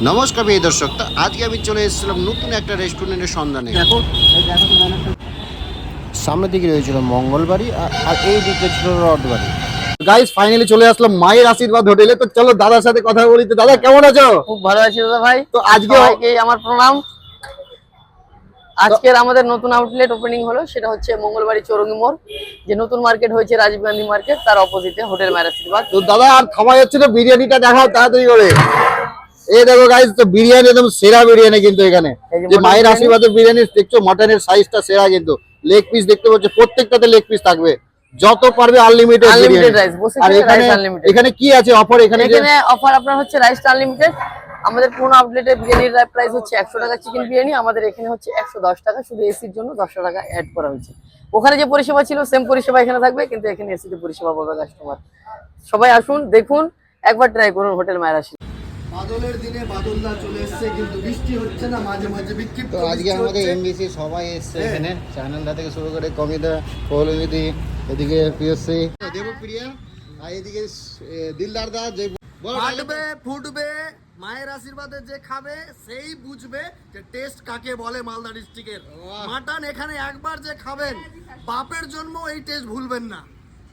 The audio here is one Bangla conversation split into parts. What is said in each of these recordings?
নমস্কার প্রিয় দর্শক তো আজকে আমি চলে এসেছিলাম নতুন একটা রেস্টুরেন্টের সন্ধানে। দেখো সামনের দিকে রয়েছিল মঙ্গলবাড়ি আর- এই দিকে ছিল রথবাড়ি। গাইস ফাইনালি চলে আসলাম মায়ের আশীর্বাদ হোটেলে। তো চলো দাদার সাথে কথা বলি। তো দাদা কেমন আছো? খুব ভালো আছি দাদা ভাই। তো আজকে আমার প্রণাম। আজকের আমাদের নতুন আউটলেট ওপেনিং হলো সেটা হচ্ছে মঙ্গলবাড়ি চৌরঙ্গি মোড় যে নতুন মার্কেট হয়েছে রাজীব গান্ধী মার্কেট তার অপোজিটে হোটেল ম্যারাশিরবাদ তো দাদা আর খাওয়া যাচ্ছে না বিরিয়ানিটা দেখাও তাড়াতাড়ি করে। এই দেখো গাইস তো বিরিয়ানি একদম সেরা বিরিয়ানি কিন্তু এখানে। যে মায়ের। আশীর্বাদের বিরিয়ানি দেখছ মটনের সাইজটা সেরা কিন্তু। লেগ পিস দেখতে পাচ্ছ প্রত্যেকটাতে লেগ পিস থাকবে। যত পারবে আনলিমিটেড আনলিমিটেড রাইস আর এখানে এখানে কি আছে অফার এখানে এখানে অফার আপনার হচ্ছে রাইস আনলিমিটেড আমাদের পুরোনো আউটলেটে বিরিয়ানির প্রাইস হচ্ছে একশো টাকা চিকেন বিরিয়ানি। আমাদের এখানে হচ্ছে একশো দশ টাকা। শুধু এসির জন্য দশটা টাকা অ্যাড করা হয়েছে। ওখানে যে পরিষেবা ছিল সেম পরিষেবা এখানে থাকবে কিন্তু এখানে এসিতে পরিষেবা পাবে কাস্টমার সবাই আসুন দেখুন একবার ট্রাই করুন হোটেল মায়েরাশি বাদলের দিনে বাদলদা চলে এসছে কিন্তু বৃষ্টি হচ্ছে না মাঝে মাঝে বিক্ষিপ্ত তো আজকে আমাদের এমবিসি সবাই এসছে হ্যাঁ। এখানে থেকে শুরু করে কমিতা এদিকে পিএসসি দেবপ্রিয়া আর এদিকে এ, দিলদার দা যে ফাটবে ফুটবে মায়ের আশীর্বাদে যে খাবে সেই বুঝবে যে টেস্ট কাকে বলে মালদা ডিস্ট্রিক্টের। মাটন এখানে একবার যে খাবেন বাপের জন্য এই টেস্ট ভুলবেন না।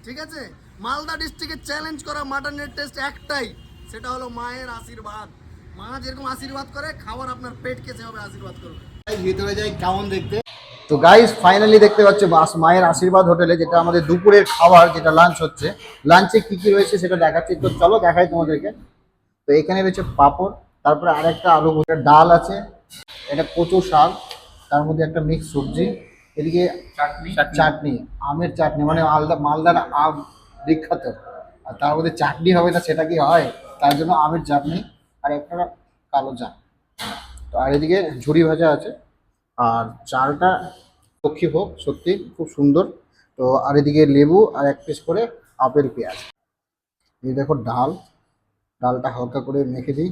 ঠিক আছে? মালদা ডিস্ট্রিক্টে চ্যালেঞ্জ করা মাটনের টেস্ট একটাই। সেটা হলো মায়ের আশীর্বাদ। মা যেরকম আশীর্বাদ করে খাবার আপনার পেটকে সেভাবে আশীর্বাদ করবে। ভিতরে যাই কেমন দেখতে? তো গাইস ফাইনালি দেখতে পাচ্ছি বাস মায়ের আশীর্বাদ হোটেলে যেটা আমাদের দুপুরের খাবার যেটা লাঞ্চ হচ্ছে। লাঞ্চে কি কি রয়েছে সেটা দেখাচ্ছি। তো চলো দেখাই তোমাদেরকে। তো এখানে রয়েছে পাঁপড় তারপরে আরেকটা আলু ভুজিয়া ডাল আছে। এটা কচু শাক তার মধ্যে একটা মিক্স সবজি। এদিকে চাটনি। চাটনি। আমের চাটনি মানে মালদা মালদার আম বিখ্যাত। আর তার মধ্যে চাটনি হবে না সেটা কি হয়? তার জন্য আমের চাটনি আর একটা কালো চা তো আর এদিকে ঝুড়ি ভাজা আছে, আর চালটা পক্ষী হোক সত্যি খুব সুন্দর। তো আর এদিকে লেবু আর এক পিস করে আপেল পেঁয়াজ। এই দেখো ডাল, ডালটা হালকা করে মেখে দিই।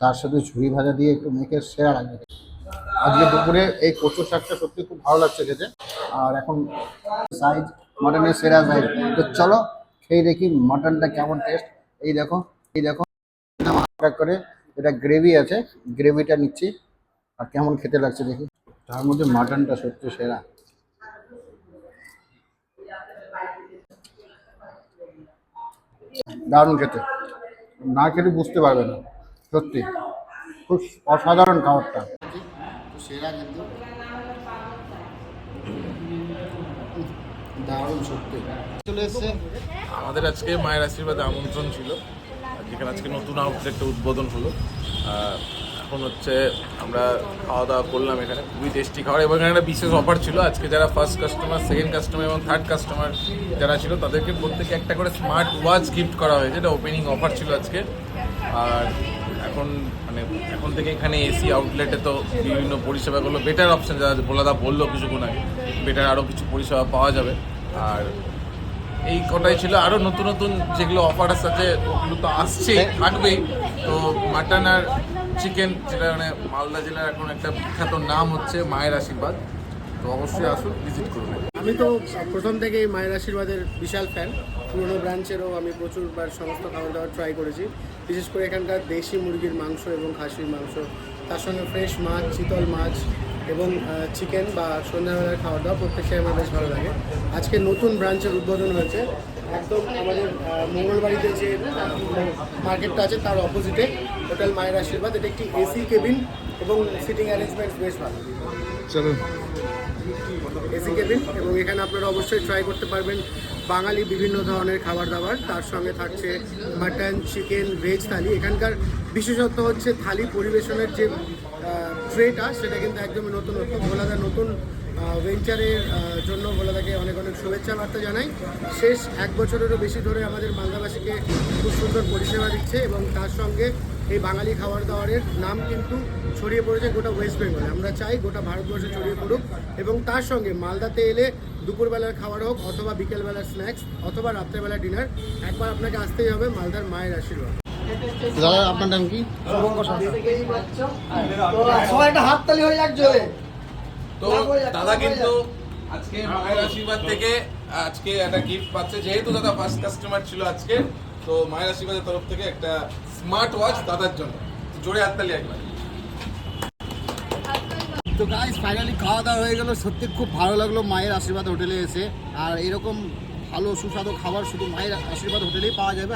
তার সাথে ঝুড়ি ভাজা দিয়ে একটু মেখে সেরা লাগবে। আজকে দুপুরে এই কচু শাকটা সত্যি খুব ভালো লাগছে খেতে। আর এখন সাইজ মাটনের সেরা সাইজ তো চলো খেয়ে দেখি মাটনটা কেমন টেস্ট এই দেখো এই দেখো করে, এটা গ্রেভি আছে গ্রেভিটা নিচ্ছি। আর কেমন খেতে লাগছে দেখি। তার মধ্যে মাটনটা সত্যি সেরা। দারুণ খেতে। না খেলে বুঝতে পারবে না, সত্যি। খুব অসাধারণ খাবারটা। সেরা কিন্তু দারুণ, সত্যি। চলে এসছে। আমাদের আজকে মায়ের আশীর্বাদে আমন্ত্রণ ছিল। যেখানে আজকে নতুন আউটলেটটা উদ্বোধন হলো। এখন হচ্ছে আমরা খাওয়া দাওয়া করলাম এখানে। খুবই টেস্টি খাবার এবং এখানে একটা বিশেষ অফার ছিল। আজকে যারা ফার্স্ট কাস্টমার সেকেন্ড কাস্টমার এবং থার্ড কাস্টমার যারা ছিল, তাদেরকে প্রত্যেকে একটা করে স্মার্ট ওয়াচ গিফট করা হয়েছে। এটা ওপেনিং অফার ছিল আজকে। আর এখন মানে এখন থেকে এখানে এসি আউটলেটে তো বিভিন্ন পরিষেবাগুলো বেটার অপশন যারা ভোলাদা বলল কিছুক্ষণ আগে বেটার আরও কিছু পরিষেবা পাওয়া যাবে। আর এই কটাই ছিল। আরও নতুন নতুন যেগুলো অফার আছে ওগুলো তো আসছেই থাকবেই। তো মাটন আর চিকেন যেটা মানে মালদা জেলার এখন একটা বিখ্যাত নাম হচ্ছে মায়ের আশীর্বাদ। তো অবশ্যই আসুন ভিজিট করুন। আমি তো প্রথম থেকেই মায়ের আশীর্বাদের বিশাল ফ্যান পুরনো ব্রাঞ্চেরও আমি প্রচুরবার সমস্ত খাবার দাবার ট্রাই করেছি। বিশেষ করে এখানকার দেশি মুরগির মাংস এবং খাসির মাংস। তার সঙ্গে ফ্রেশ মাছ চিতল মাছ এবং চিকেন বা সন্ধ্যাবেলার খাওয়া দাওয়া প্রত্যেকটাই আমার বেশ ভালো লাগে। আজকে নতুন ব্রাঞ্চের উদ্বোধন হয়েছে। একদম আমাদের মঙ্গলবাড়িতে যে মার্কেটটা আছে তার অপোজিটে হোটেল মায়ের আশীর্বাদ। এটা একটি এসি কেবিন এবং সিটিং অ্যারেঞ্জমেন্ট বেশ ভালো। চলো এসি কেবিন এবং এখানে আপনারা অবশ্যই ট্রাই করতে পারবেন। বাঙালি বিভিন্ন ধরনের খাবার দাবার তার সঙ্গে থাকছে মাটন চিকেন ভেজ থালি। এখানকার বিশেষত্ব হচ্ছে থালি পরিবেশনের যে ট্রেটা সেটা কিন্তু একদমই নতুনত্ব ভোলাদা নতুন ভেঞ্চারের জন্য ভোলাদাকে অনেক অনেক শুভেচ্ছা বার্তা জানাই। শেষ এক বছরেরও বেশি ধরে আমাদের মালদাবাসীকে খুব সুন্দর পরিষেবা দিচ্ছে এবং তার সঙ্গে এই বাঙালি খাবার দাবারের নাম কিন্তু ছড়িয়ে পড়েছে গোটা ওয়েস্ট বেঙ্গলে আমরা চাই গোটা ভারতবর্ষে ছড়িয়ে পড়ুক এবং তার সঙ্গে মালদাতে এলে দুপুরবেলার খাবার হোক অথবা বিকেলবেলার স্ন্যাক্স অথবা রাত্রেবেলার ডিনার একবার আপনাকে আসতেই হবে মালদার মায়ের আশীর্বাদ। দাদা আপনার নাম কি? সবাই একটা হাততালি হয়ে যাক জোরে। তো দাদা কিন্তু আজকে মায়ের আশীর্বাদ থেকে আজকে একটা গিফট পাচ্ছে। যেহেতু দাদা ফার্স্ট কাস্টমার ছিল আজকে তো মায়ের আশীর্বাদের তরফ থেকে একটা স্মার্ট ওয়াচ দাদার জন্য। জোরে হাততালি একবার। তো গাইস ফাইনালি খাওয়া দাওয়া হয়ে গেল। সত্যি খুব ভালো লাগল মায়ের আশীর্বাদ হোটেলে এসে। আর এরকম ভালো সুস্বাদু খাবার শুধু মায়ের আশীর্বাদ হোটেলেই পাওয়া যাবে।